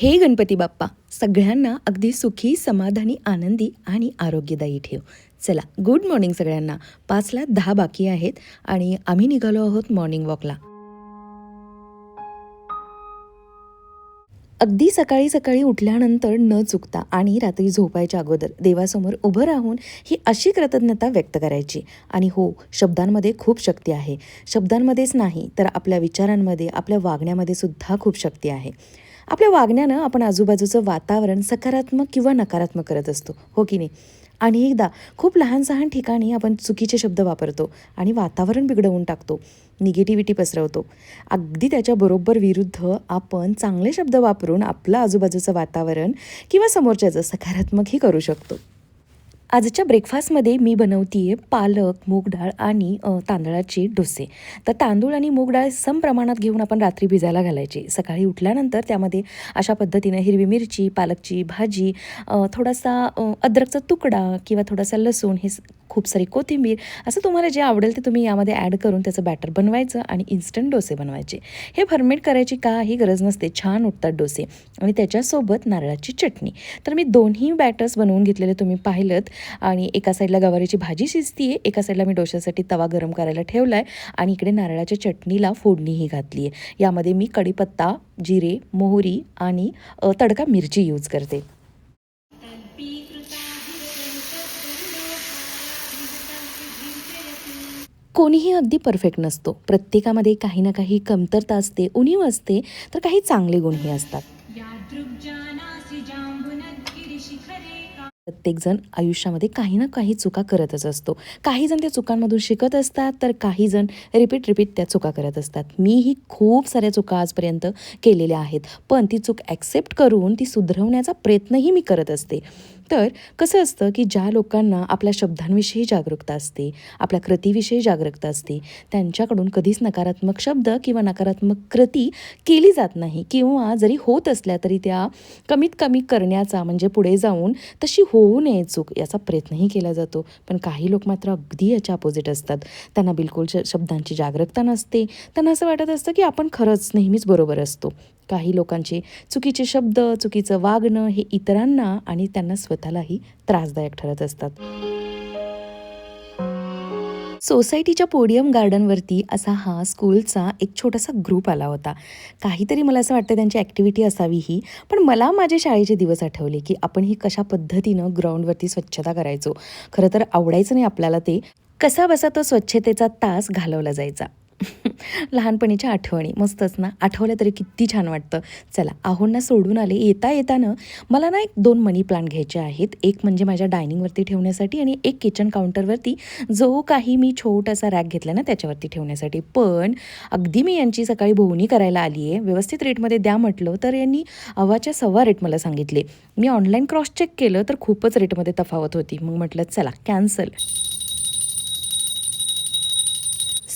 हे गणपती बाप्पा सगळ्यांना अगदी सुखी समाधानी आनंदी आणि आरोग्यदायी ठेव. चला गुड मॉर्निंग सगळ्यांना. पाचला दहा बाकी आहेत आणि आम्ही निघालो आहोत मॉर्निंग वॉकला अगदी सकाळी सकाळी उठल्यानंतर न चुकता आणि रात्री झोपायच्या अगोदर देवासमोर उभं राहून ही अशी कृतज्ञता व्यक्त करायची. आणि हो शब्दांमध्ये खूप शक्ती आहे. शब्दांमध्येच नाही तर आपल्या विचारांमध्ये आपल्या वागण्यामध्ये सुद्धा खूप शक्ती आहे. आपल्या वागण्यानं आपण आजूबाजूचं वातावरण सकारात्मक किंवा नकारात्मक करत असतो हो की नाही? आणि एकदा खूप लहान सहान ठिकाणी आपण चुकीचे शब्द वापरतो आणि वातावरण बिघडवून टाकतो निगेटिव्हिटी पसरवतो. अगदी त्याच्याबरोबर विरुद्ध आपण चांगले शब्द वापरून आपलं आजूबाजूचं वातावरण किंवा समोरच्याचं सकारात्मकही करू शकतो. आजच्या ब्रेकफास्टमध्ये मी बनवतीये पालक मूग डाळ आणि तांदळाचे डोसे. तर तांदूळ आणि मूग डाळ सम प्रमाणात घेऊन आपण रात्री भिजायला घालायचे. सकाळी उठल्यानंतर त्यामध्ये अशा पद्धतीने हिरवी मिरची पालकची भाजी थोडासा अद्रकचा तुकडा किंवा थोडासा लसूण हे खूप सारी कोथिंबीर. असं तुम्हाला जे आवडेल ते तुम्ही यामध्ये ॲड करून त्याचं बॅटर बनवायचं आणि इन्स्टंट डोसे बनवायचे. हे फर्मेट करायची काही गरज नसते. छान उठतात डोसे. आणि त्याच्यासोबत नारळाची चटणी. तर मी दोन्ही बॅटर्स बनवून घेतलेले तुम्ही पाहिलं आणि एका साईडला गवारीची भाजी शिजती आहे एका साईडला मी डोश्यासाठी तवा गरम करायला ठेवला आहे आणि इकडे नारळाच्या चटणीला फोडणीही घातली आहे यामध्ये मी कढीपत्ता जिरे मोहरी आणि तडका मिरची यूज करते. कोणीही अगदी परफेक्ट नसतो. प्रत्येकामध्ये काही ना काही कमतरता असते उणीव असते तर काही चांगले गुणही असतात. प्रत्येकजण आयुष्यामध्ये काही ना काही चुका करतच असतो. काही जण त्या चुकांमधून शिकत असतात तर काही जण रिपीट रिपीट त्या चुका करत असतात. मीही खूप साऱ्या चुका आजपर्यंत केलेल्या आहेत. पण ती चूक ॲक्सेप्ट करून ती सुधरवण्याचा प्रयत्नही मी करत असते. तर कसं असतं की ज्या लोकांना आपल्या शब्दांविषयी जागरूकता असते आपल्या कृतीविषयी जागरूकता असते त्यांच्याकडून कधीच नकारात्मक शब्द किंवा नकारात्मक कृती केली जात नाही. किंवा जरी होत असल्या तरी त्या कमीत कमी करण्याचा म्हणजे पुढे जाऊन तशी होऊ नये चूक याचा प्रयत्नही केला जातो. पण काही लोक मात्र अगदी याच्या अपोजिट असतात. त्यांना बिलकुल श शब्दांची जागरूकता नसते. त्यांना असं वाटत असतं की आपण खरंच नेहमीच बरोबर असतो. काही लोकांचे चुकीचे शब्द चुकीचं वागणं हे इतरांना आणि त्यांना स्वतःलाही त्रासदायक ठरत असतात. सोसायटीच्या पोडियम गार्डनवरती असा हा स्कूलचा एक छोटासा ग्रुप आला होता. काहीतरी मला असं वाटतं त्यांची ॲक्टिव्हिटी असावी ही पण मला माझे शाळेचे दिवस आठवले की आपण ही कशा पद्धतीनं ग्राउंडवरती स्वच्छता करायचो. खरं तर आवडायचं नाही आपल्याला ते. कसा बसा तो स्वच्छतेचा तास घालवला जायचा. लहानपणीच्या आठवणी. मस्तच ना? आठवल्या तरी किती छान वाटतं. चला आहोंना सोडून आले. येता येताना मला ना एक दोन मनी प्लांट घ्यायचे आहेत. एक म्हणजे माझ्या डायनिंगवरती ठेवण्यासाठी आणि एक किचन काउंटरवरती जो काही मी छोटासा रॅक घेतला ना त्याच्यावरती ठेवण्यासाठी. पण अगदी मी यांची सकाळी भोवणी करायला आली आहे व्यवस्थित रेटमध्ये द्या म्हटलं तर यांनी अवाच्या सव्वा रेट मला सांगितले. मी ऑनलाईन क्रॉस चेक केलं तर खूपच रेटमध्ये तफावत होती. मग म्हटलं चला कॅन्सल.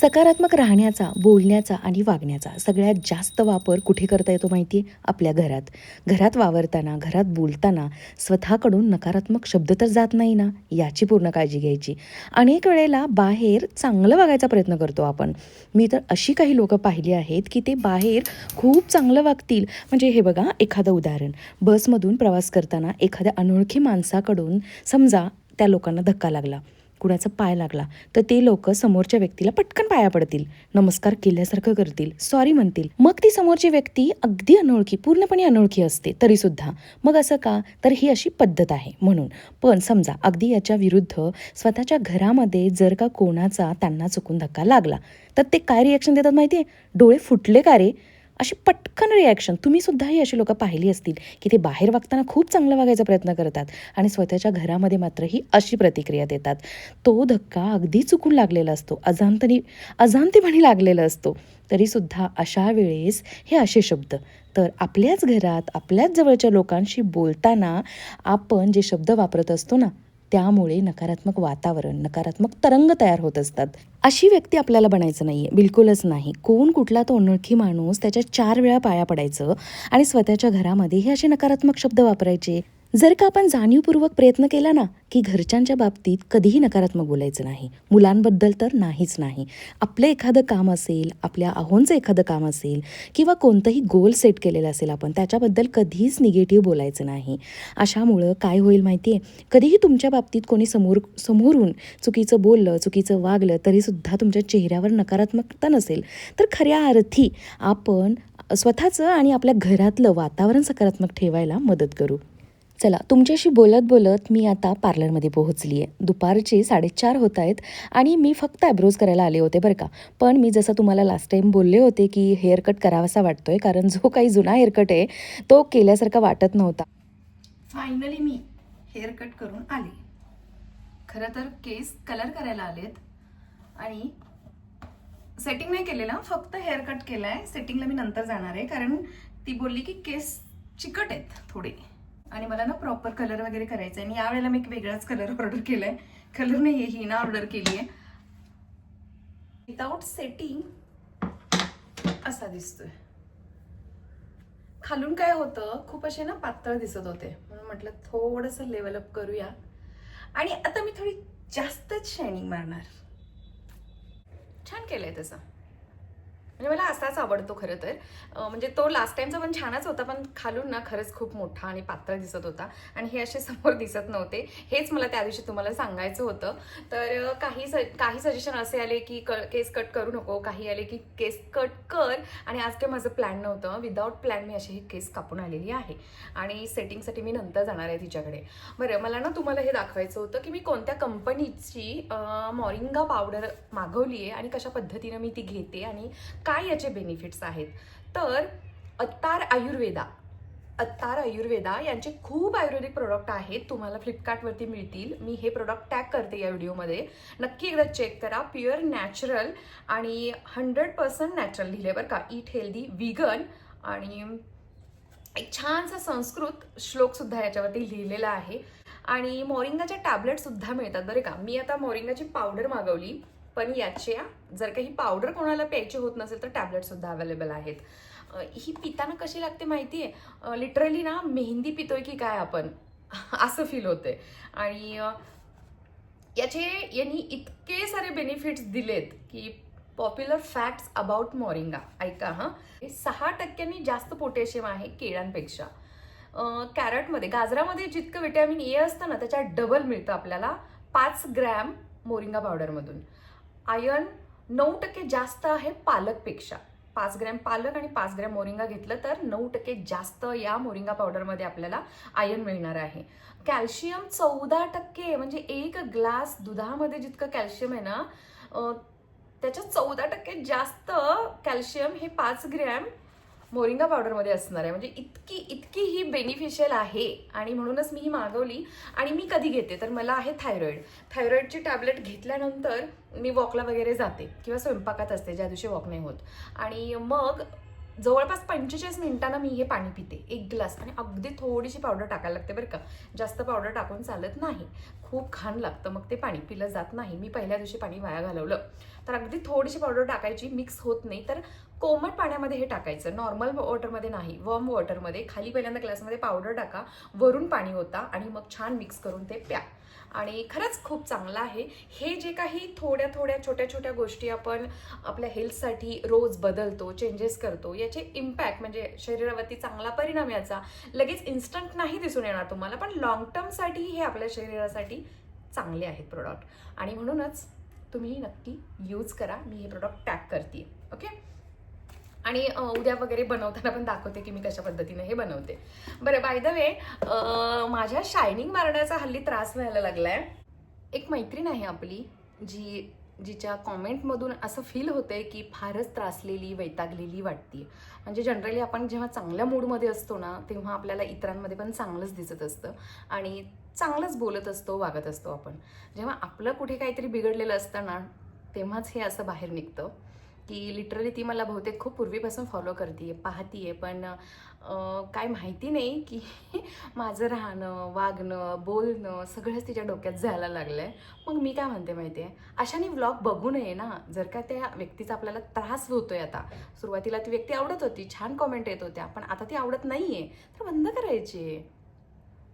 सकारात्मक राहण्याचा बोलण्याचा आणि वागण्याचा सगळ्यात जास्त वापर कुठे करता येतो माहिती आहे आपल्या घरात. घरात वावरताना घरात बोलताना स्वतःकडून नकारात्मक शब्द तर जात नाही ना? याची पूर्ण काळजी घ्यायची. अनेक वेळेला बाहेर चांगलं वागायचा प्रयत्न करतो आपण. मी तर अशी काही लोकं पाहिली आहेत की ते बाहेर खूप चांगलं वागतील. म्हणजे हे बघा एखादं उदाहरण. बसमधून प्रवास करताना एखाद्या अनोळखी माणसाकडून समजा त्या लोकांना धक्का लागला. कुणाचा पाय लागला. तर ते लोक समोरच्या व्यक्तीला पटकन पाया पडतील. नमस्कार केल्यासारखं करतील. सॉरी म्हणतील. मग ती समोरची व्यक्ती अगदी अनोळखी पूर्णपणे अनोळखी असते तरी सुद्धा मग असं का? तर ही अशी पद्धत आहे म्हणून. पण समजा अगदी याच्या विरुद्ध स्वतःच्या घरामध्ये जर का कोणाचा त्यांना चुकून धक्का लागला तर ते काय रिॲक्शन देतात माहिती आहे डोळे फुटले का रे? अशी पटकन रिॲक्शन तुम्हीसुद्धाही अशी लोकं पाहिली असतील की ते बाहेर वागताना खूप चांगलं वागायचा प्रयत्न करतात आणि स्वतःच्या घरामध्ये मात्र ही अशी प्रतिक्रिया देतात. तो धक्का अगदी चुकून लागलेला असतो. अजांतनी अजांतीपणी लागलेला असतो. तरीसुद्धा अशा वेळेस हे असे शब्द. तर आपल्याच घरात आपल्याच जवळच्या लोकांशी बोलताना आपण जे शब्द वापरत असतो ना त्यामुळे नकारात्मक वातावरण नकारात्मक तरंग तयार होत असतात. अशी व्यक्ती आपल्याला बनायचं नाही आहे बिलकुलच नाही. कोण कुठला तो अनोळखी माणूस त्याच्या चार वेळा पाया पडायचं आणि स्वतःच्या घरामध्ये हे असे नकारात्मक शब्द वापरायचे? जर का आपण जाणीवपूर्वक प्रयत्न केला ना की घरच्यांच्या बाबतीत कधीही नकारात्मक बोलायचं नाही. मुलांबद्दल तर नाहीच नाही. आपलं एखादं काम असेल आपल्या आहोंचं एखादं काम असेल किंवा कोणतंही गोल सेट केलेलं असेल आपण त्याच्याबद्दल कधीच निगेटिव्ह बोलायचं नाही. अशामुळं काय होईल माहिती आहे कधीही तुमच्या बाबतीत कोणी समोर समोरून चुकीचं बोललं चुकीचं वागलं तरीसुद्धा तुमच्या चेहऱ्यावर नकारात्मकता नसेल तर खऱ्या अर्थी आपण स्वतःचं आणि आपल्या घरातलं वातावरण सकारात्मक ठेवायला मदत करू. चला तुमच्याशी बोलत बोलत मी आता पार्लरमध्ये पोहोचली आहे. दुपारचे साडेचार होत आहेत आणि मी फक्त ॲब्रोज करायला आले होते बरं का. पण मी जसं तुम्हाला लास्ट टाईम बोलले होते की हेअरकट करावासा वाटतोय कारण जो काही जुना हेअरकट आहे तो केल्यासारखा वाटत नव्हता. फायनली मी हेअरकट करून आले. खरं तर केस कलर करायला आलेत आणि सेटिंग नाही केलेलं फक्त हेअर कट आहे सेटिंगला मी नंतर जाणार आहे कारण ती बोलली की केस चिकट आहेत थोडे. आणि मला ना प्रॉपर कलर वगैरे करायचा आहे आणि यावेळेला मी एक वेगळाच कलर ऑर्डर केलाय. कलर नाही आहे ही ना ऑर्डर केली आहे विदाउट सेटिंग असा दिसतोय. खालून काय होतं खूप असे ना पातळ दिसत होते. म्हणून म्हटलं थोडंसं लेवल अप करूया. आणि आता मी थोडी जास्तच शायनिंग मारणार. छान केलंय तसं. म्हणजे मला असाच आवडतो खरं तर. म्हणजे तो लास्ट टाईमचा पण छानच होता पण खालून ना खरंच खूप मोठा आणि पातळ दिसत होता. आणि हे असे समोर दिसत नव्हते. हेच मला त्या दिवशी तुम्हाला सांगायचं होतं. तर काही स काही सजेशन असे आले की क केस कट करू नको. काही आले की केस कट कर. आणि आज काही माझं प्लॅन नव्हतं. विदाऊट प्लॅन मी अशी ही केस कापून आलेली आहे. आणि सेटिंगसाठी मी नंतर जाणार आहे तिच्याकडे. बरं मला ना तुम्हाला हे दाखवायचं होतं की मी कोणत्या कंपनीची मॉरिंगा पावडर मागवली आहे आणि कशा पद्धतीनं मी ती घेते आणि काय याचे बेनिफिट्स आहेत? तर अत्तार आयुर्वेदा. अत्तार आयुर्वेदा यांचे खूप आयुर्वेदिक प्रोडक्ट आहेत. तुम्हाला फ्लिपकार्टवरती मिळतील. मी हे प्रोडक्ट टॅग करते या व्हिडिओमध्ये. नक्की एकदा चेक करा. प्युअर नॅचरल आणि हंड्रेड पर्सेंट नॅचरल लिहिले बरं का. ईट हेल्दी व्हिगन आणि एक छानसा संस्कृत श्लोकसुद्धा याच्यावरती लिहिलेला आहे. आणि मोरिंगाच्या टॅबलेटसुद्धा मिळतात बरे का. मी आता मोरिंगाची पावडर मागवली. पण याच्या जर काही पावडर कोणाला प्यायची होत नसेल तर टॅबलेटसुद्धा अवेलेबल आहेत. ही पिताना कशी लागते माहिती आहे लिटरली ना मेहंदी पितोय की काय आपण? असं फील होते आणि याचे यांनी इतके सारे बेनिफिट्स दिलेत की पॉप्युलर फॅक्ट्स अबाउट मोरिंगा ऐका हां. हे सहा टक्क्यांनी जास्त पोटॅशियम आहे केळ्यांपेक्षा कॅरटमध्ये गाजरामध्ये जितकं विटॅमिन ए असतं ना त्याच्यात डबल मिळतं आपल्याला. पाच ग्रॅम मोरिंगा पावडरमधून आयर्न नऊ टक्के जास्त आहे पालकपेक्षा. पाच ग्रॅम पालक आणि पाच ग्रॅम मोरिंगा घेतलं तर नऊ टक्के जास्त या मोरिंगा पावडरमध्ये आपल्याला आयर्न मिळणार आहे. कॅल्शियम चौदा टक्के म्हणजे एक ग्लास दुधामध्ये जितकं कॅल्शियम आहे ना त्याच्या त्याच्यात चौदा टक्के जास्त कॅल्शियम हे पाच ग्रॅम मोरिंगा पावडरमध्ये असणार आहे. म्हणजे इतकी इतकी ही बेनिफिशियल आहे आणि म्हणूनच मी ही मागवली आणि मी कधी घेते? तर मला आहे थायरॉईड थायरॉईडची टॅबलेट घेतल्यानंतर मी वॉकला वगैरे जाते किंवा स्वयंपाकात असते ज्या दिवशी वॉक नाही होत. आणि मग जवळपास पंचेचाळीस मिनिटांना मी हे पाणी पिते एक ग्लास. आणि अगदी थोडीशी पावडर टाकायला लागते बरं का. जास्त पावडर टाकून चालत नाही. खूप घाण लागतं मग ते पाणी पिलं जात नाही. मी पहिल्या दिवशी पाणी वाया घालवलं. तर अगदी थोडीशी पावडर टाकायची मिक्स होत नाही. तर कोमट पाण्यामध्ये हे टाकायचं. नॉर्मल वॉटरमध्ये नाही. वॉर्म वॉटरमध्ये खाली पहिल्यांदा ग्लासमध्ये पावडर टाका. वरून पाणी होता आणि मग छान मिक्स करून ते प्या. आणि खरंच खूप चांगलं आहे. हे जे काही थोड्या थोड्या छोट्या छोट्या गोष्टी आपण आपल्या हेल्थसाठी रोज बदलतो चेंजेस करतो याचे इम्पॅक्ट म्हणजे शरीरावरती चांगला परिणाम याचा लगेच इन्स्टंट नाही दिसून येणार तुम्हाला पण लॉंग टर्मसाठी हे आपल्या शरीरासाठी चांगले आहेत प्रोडक्ट आणि म्हणूनच तुम्ही नक्की यूज करा. मी हे प्रोडक्ट टॅग करते ओके आणि उद्या वगैरे बनवताना पण दाखवते की मी कशा पद्धतीने हे बनवते. बरं बाय द वे माझ्या शायनिंग मारण्याचा हल्ली त्रास व्हायला लागलाय. एक मैत्रीण आहे आपली जी जिच्या कॉमेंटमधून असं फील होतंय की फारच त्रासलेली वैतागलेली वाटते. म्हणजे जनरली आपण जेव्हा चांगल्या मूडमध्ये असतो ना तेव्हा आपल्याला इतरांमध्ये पण चांगलंच दिसत असतं. आणि चांगलंच बोलत असतो वागत असतो आपण. जेव्हा आपलं कुठे काहीतरी बिघडलेलं असतं ना तेव्हाच हे असं बाहेर निघतं. की लिटरली ती मला बहुतेक खूप पूर्वीपासून फॉलो करते पाहतीये. पण काय माहिती नाही की माझं राहणं वागणं बोलणं सगळंच तिच्या डोक्यात जायला लागलंय. मग मी काय म्हणते माहिती आहे अशाने व्लॉग बघू नये ना. जर का त्या व्यक्तीचा आपल्याला त्रास होतोय आता. सुरुवातीला ती व्यक्ती आवडत होती छान कॉमेंट येत होत्या. पण आता ती आवडत नाहीये. तर बंद करायची.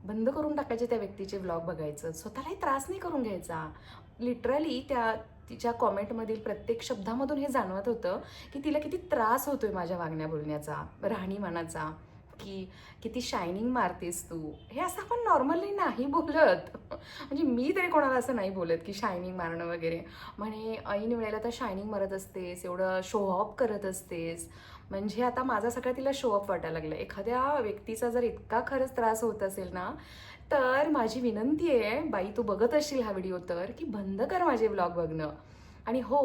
बंद करून टाकायचे त्या व्यक्तीचे व्लॉग बघायचं. स्वतःलाही त्रास नाही करून घ्यायचा. लिटरली त्या तिच्या कॉमेंटमधील प्रत्येक शब्दामधून हे जाणवत होतं की तिला किती त्रास होतोय माझ्या वागण्या बोलण्याचा राहणीमानाचा की किती शायनिंग मारतेस तू. हे असं आपण नॉर्मली नाही बोलत. म्हणजे मी तरी कोणाला असं नाही बोलत की शायनिंग मारणं वगैरे. म्हणे ऐन वेळेला तर शायनिंग मारत असतेस एवढं शो ऑफ करत असतेस. म्हणजे आता माझा सगळं तिला शो ऑफ वाटायला लागलं. एखाद्या व्यक्तीचा जर इतका खरंच त्रास होत असेल ना तर माझी विनंती आहे बाई तू बघत असशील हा व्हिडिओ तर की बंद कर माझे ब्लॉग बघणं. आणि हो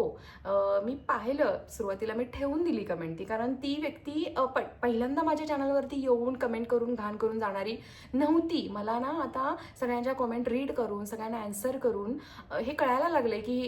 मी पाहिलं सुरुवातीला मी ठेवून दिली कमेंट ती कारण ती व्यक्ती प पहिल्यांदा माझ्या चॅनलवरती येऊन कमेंट करून घाण करून जाणारी नव्हती. मला ना आता सगळ्यांच्या कमेंट रीड करून सगळ्यांना ॲन्सर करून हे कळायला लागले की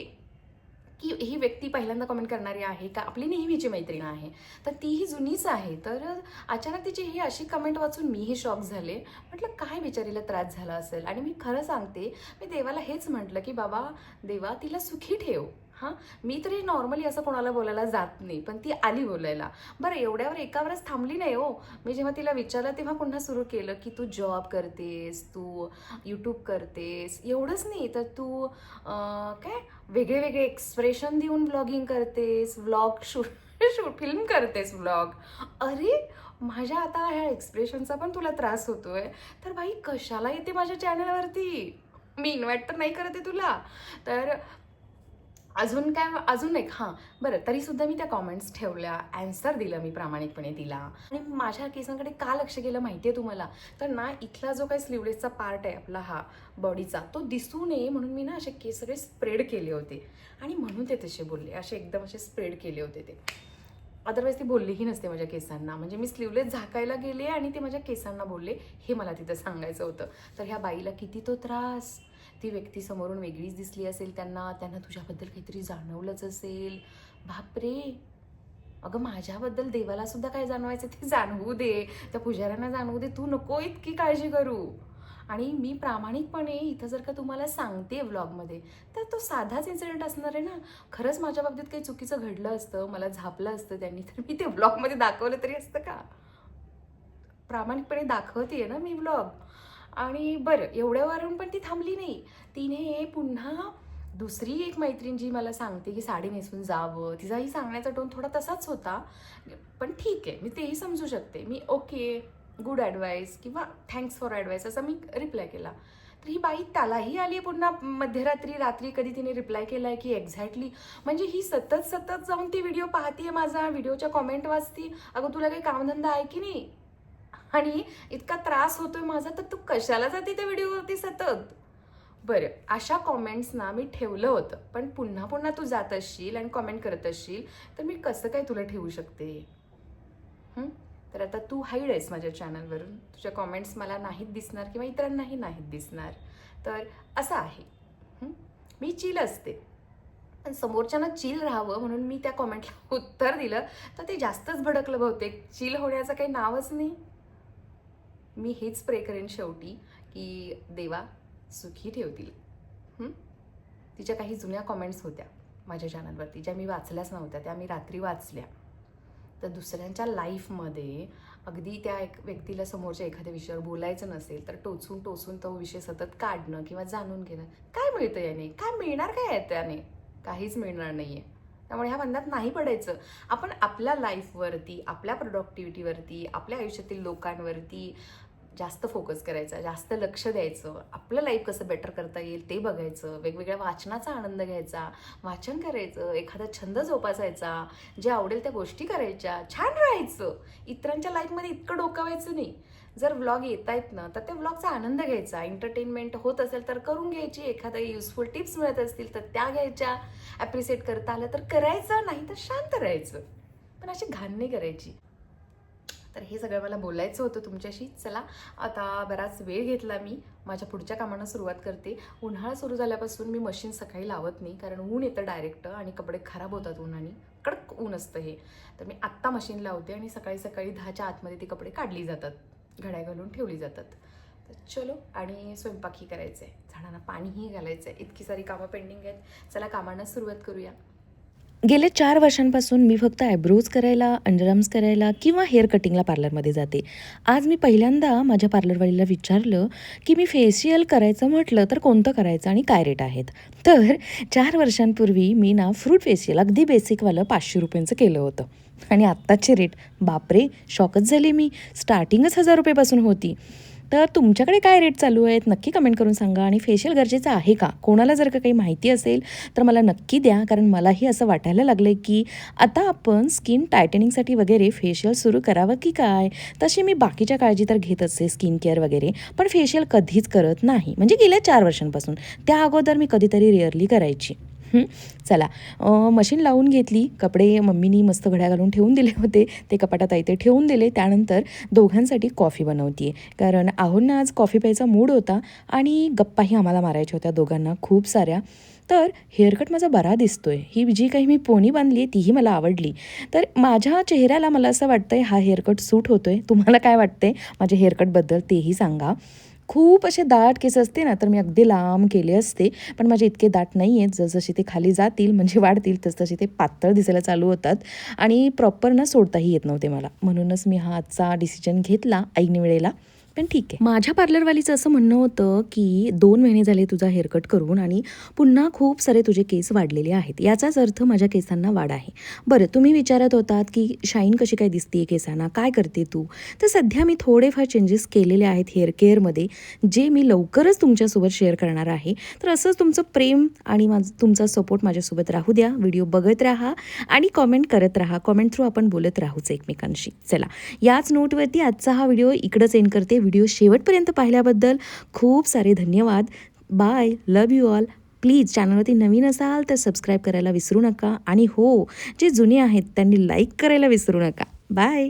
की ही व्यक्ती पहिल्यांदा कमेंट करणारी आहे का? आपली नेहमीची मैत्रीण आहे. तर तीही जुनीच आहे. तर अचानक तिची ही अशी कमेंट वाचून मीही शॉक झाले. म्हटलं काय बिचारीला त्रास झाला असेल? आणि मी खरं सांगते मी देवाला हेच म्हटलं की बाबा देवा तिला सुखी ठेव. हां? मी तरी नॉर्मली असं कोणाला बोलायला जात नाही पण ती आली बोलायला. बरं एवढ्यावर एकावरच थांबली नाही हो. मी जेव्हा तिला विचारलं तेव्हा पुन्हा सुरू केलं की तू जॉब करतेस तू यूट्यूब करतेस. एवढंच नाही तर तू काय? वेगळे वेगळे एक्सप्रेशन देऊन ब्लॉगिंग करतेस व्लॉग शूट शूट फिल्म करतेस व्लॉग अरे माझ्या आता ह्या एक्सप्रेशनचा पण तुला त्रास होतोय. तर बाई कशाला येते माझ्या चॅनलवरती मी इन्व्हाइट तर नाही करते तुला. तर अजून काय अजून एक हां. बरं तरीसुद्धा मी त्या कॉमेंट्स ठेवल्या ॲन्सर दिलं मी प्रामाणिकपणे तिला. आणि माझ्या केसांकडे का लक्ष केलं माहिती आहे तुम्हाला? तर ना इथला जो काही स्लीवलेसचा पार्ट आहे आपला हा बॉडीचा तो दिसू नये म्हणून मी ना असे केस सगळे स्प्रेड केले होते. आणि म्हणून ते तसे बोलले असे एकदम असे स्प्रेड केले होते ते. अदरवाईज ती बोललीही नसते माझ्या केसांना. म्हणजे मी स्लीवलेस झाकायला गेले आणि ते माझ्या केसांना बोलले हे मला तिथं सांगायचं होतं. तर ह्या बाईला किती तो त्रास. ती व्यक्ती समोरून वेगळीच दिसली असेल त्यांना त्यांना तुझ्याबद्दल काहीतरी जाणवलंच असेल. बापरे! अगं माझ्याबद्दल देवाला सुद्धा काय जाणवायचं ते जाणवू दे. त्या पुजाऱ्यांना जाणवू दे. तू नको इतकी काळजी करू. आणि मी प्रामाणिकपणे इथं जर का तुम्हाला सांगते व्लॉगमध्ये तर तो साधाच इन्सिडेंट असणार आहे ना? खरंच माझ्या बाबतीत काही चुकीचं घडलं असतं मला झापलं असतं त्यांनी तर मी ते व्लॉगमध्ये दाखवलं तरी असतं का? प्रामाणिकपणे दाखवते ना मी व्लॉग आणि बरं एवढ्यावरून पण ती थांबली नाही. तिने पुन्हा दुसरी एक मैत्रीण जी मला सांगते की साडी नेसून जावं तिचाही सांगण्याचा टोन थोडा तसाच होता. पण ठीक आहे मी तेही समजू शकते. मी ओके गुड ॲडवाईस किंवा थँक्स फॉर ॲडवाईस असा मी रिप्लाय केला. तर ही बाई त्यालाही आली आहे पुन्हा मध्यरात्री रात्री कधी तिने रिप्लाय केला आहे की एक्झॅक्टली म्हणजे ही सतत सतत जाऊन ती व्हिडिओ पाहतीये माझा व्हिडिओच्या कॉमेंट वाचती. अगं तुला काही कामधंदा आहे की नाही? आणि इतका त्रास होतोय माझा तर तू कशाला जाते त्या व्हिडिओवरती सतत? बरं अशा कॉमेंट्स ना मी ठेवलं होतं पण पुन्हा पुन्हा तू जात असशील आणि कॉमेंट करत असशील तर मी कसं काय तुला ठेवू शकते? तर आता तू हाईड आहेस माझ्या चॅनलवरून तुझ्या कॉमेंट्स मला नाहीत दिसणार किंवा इतरांनाही नाहीत दिसणार. तर असं आहे. मी चिल असते. पण समोरच्यानं चिल राहावं म्हणून मी त्या कॉमेंटला उत्तर दिलं तर ते जास्तच भडकलं बहुतेक. चिल होण्याचं काही नावच नाही. मी हेच प्रे करेन शेवटी की देवा सुखी ठेवतील. तिच्या काही जुन्या कॉमेंट्स होत्या माझ्या चॅनलवरती ज्या मी वाचल्याच नव्हत्या त्या मी रात्री वाचल्या. तर दुसऱ्यांच्या लाईफमध्ये अगदी त्या एक व्यक्तीला समोरच्या एखाद्या विषयावर बोलायचं नसेल तर टोचून टोचून तो विषय सतत काढणं किंवा जाणून घेणं. काय मिळतं याने? काय मिळणार काय आहे त्याने काहीच मिळणार नाही आहे त्यामुळे ह्या बंधात नाही पडायचं. आपण आपल्या लाईफवरती आपल्या प्रोडक्टिव्हिटीवरती आपल्या आयुष्यातील लोकांवरती जास्त फोकस करायचा जास्त लक्ष द्यायचं आपलं लाईफ कसं बेटर करता येईल ते बघायचं वेगवेगळ्या वाचनाचा आनंद घ्यायचा वाचन करायचं एखादा छंद जोपासायचा जे आवडेल त्या गोष्टी करायच्या छान राहायचं. इतरांच्या लाईफमध्ये इतकं डोकावायचं नाही. जर व्लॉग येत आहेत ना तर त्या व्लॉगचा आनंद घ्यायचा. एंटरटेनमेंट होत असेल तर करून घ्यायची. एखाद्या युजफुल टिप्स मिळत असतील तर त्या घ्यायच्या. ॲप्रिसिएट करता आलं तर करायचं नाही तर शांत राहायचं. पण अशी घाण नाही करायची. तर हे सगळं मला बोलायचं होतं तुमच्याशी. चला आता बराच वेळ घेतला मी. माझ्या पुढच्या कामांना सुरुवात करते. उन्हाळा सुरू झाल्यापासून मी मशीन सकाळी लावत नाही कारण ऊन येतं डायरेक्ट आणि कपडे खराब होतात उन्हाने. कडक ऊन असतं हे. तर मी आत्ता मशीन लावते आणि सकाळी सकाळी दहाच्या आतमध्ये ती कपडे काढली जातात. घड्या घालून ठेवली जातात. तर चलो आणि स्वयंपाकही करायचं आहे झाडांना पाणीही घालायचं आहे इतकी सारी कामं पेंडिंग आहेत. चला कामांना सुरुवात करूया. गेले चार वर्षांपासून मी फक्त आयब्रोज करायला अंडरआर्म्स करायला किंवा हेअर कटिंगला पार्लरमध्ये जाते. आज मी पहिल्यांदा माझ्या पार्लरवालीला विचारलं की मी फेशियल करायचं म्हटलं तर कोणतं करायचं आणि काय रेट आहेत? तर चार वर्षांपूर्वी मी ना फ्रूट फेशियल अगदी बेसिकवालं पाचशे रुपयांचं केलं होतं. आणि आत्ताचे रेट बापरे शॉकच झाले मी. स्टार्टिंगच हजार रुपयेपासून होती. तर तुमच्याकडे काय रेट चालू आहेत? नक्की कमेंट करून सांगा. आणि फेशियल गरजेचं आहे का? कोणाला जर का काही माहिती असेल तर मला नक्की द्या. कारण मलाही असं वाटायला लागलं आहे की आता आपण स्किन टायटनिंगसाठी वगैरे फेशियल सुरू करावं की काय? तशी मी बाकीच्या काळजी तर घेत असते स्किन केअर वगैरे. पण फेशियल कधीच करत नाही. म्हणजे गेल्या चार वर्षांपासून. त्या अगोदर मी कधीतरी रेअरली करायची. चला. मशीन लावून घेतली. कपडे मम्मीनी मस्त घड्या घालून ठेवून दिले होते. ते कपाटात आहे ते ठेवून दिले. त्यानंतर दोघांसाठी कॉफी बनवते कारण आहोंना आज कॉफी प्यायचा मूड होता आणि गप्पाही आम्हाला मारायच्या होत्या दोघांना. खूप साऱ्या. तर हेअरकट माझा बरा दिसतोय. ही जी काही मी पोनी बांधली आहे तीही मला आवडली. तर माझ्या चेहऱ्याला मला असं वाटतंय हा हेअरकट सूट होतोय. तुम्हाला काय वाटतंय? माझ्या हेअरकटबद्दल तेही सांगा. खूप असे दाट केस असते ना तर मी अगदी लांब केले असते. पण माझे इतके दाट नाही आहेत जसजसे ते खाली जातील म्हणजे वाढतील तसतसे ते पातळ दिसायला चालू होतात. आणि प्रॉपर ना सोडताही येत नव्हते मला. म्हणूनच मी हा आजचा डिसिजन घेतला ऐन वेळेला पण ठीक आहे. माझ्या पार्लरवालीचं असं म्हणणं होतं की दोन महिने झाले तुझा हेअरकट करून आणि पुन्हा खूप सारे तुझे केस वाढलेले आहेत. याचाच अर्थ माझ्या केसांना वाढ आहे. बरं तुम्ही विचारत होतात की शाईन कशी काय दिसते केसांना? काय करते तू? तर सध्या मी थोडेफार चेंजेस केलेले आहेत हेअर केअरमध्ये जे मी लवकरच तुमच्यासोबत शेअर करणार आहे. तर असंच तुमचं प्रेम आणि माझं तुमचा सपोर्ट माझ्यासोबत राहू द्या. व्हिडिओ बघत राहा आणि कॉमेंट करत राहा. कॉमेंट थ्रू आपण बोलत राहूच एकमेकांशी. चला याच नोटवरती आजचा हा व्हिडिओ इकडंच एंड करते. व्हिडिओ शेवटपर्यंत पाहिल्याबद्दल खूप सारे धन्यवाद. Bye love you all please चॅनलवरती नवीन असाल तर सबस्क्राईब करायला विसरू नका. आणि हो जे जुने आहेत त्यांनी लाईक करायला विसरू नका. बाय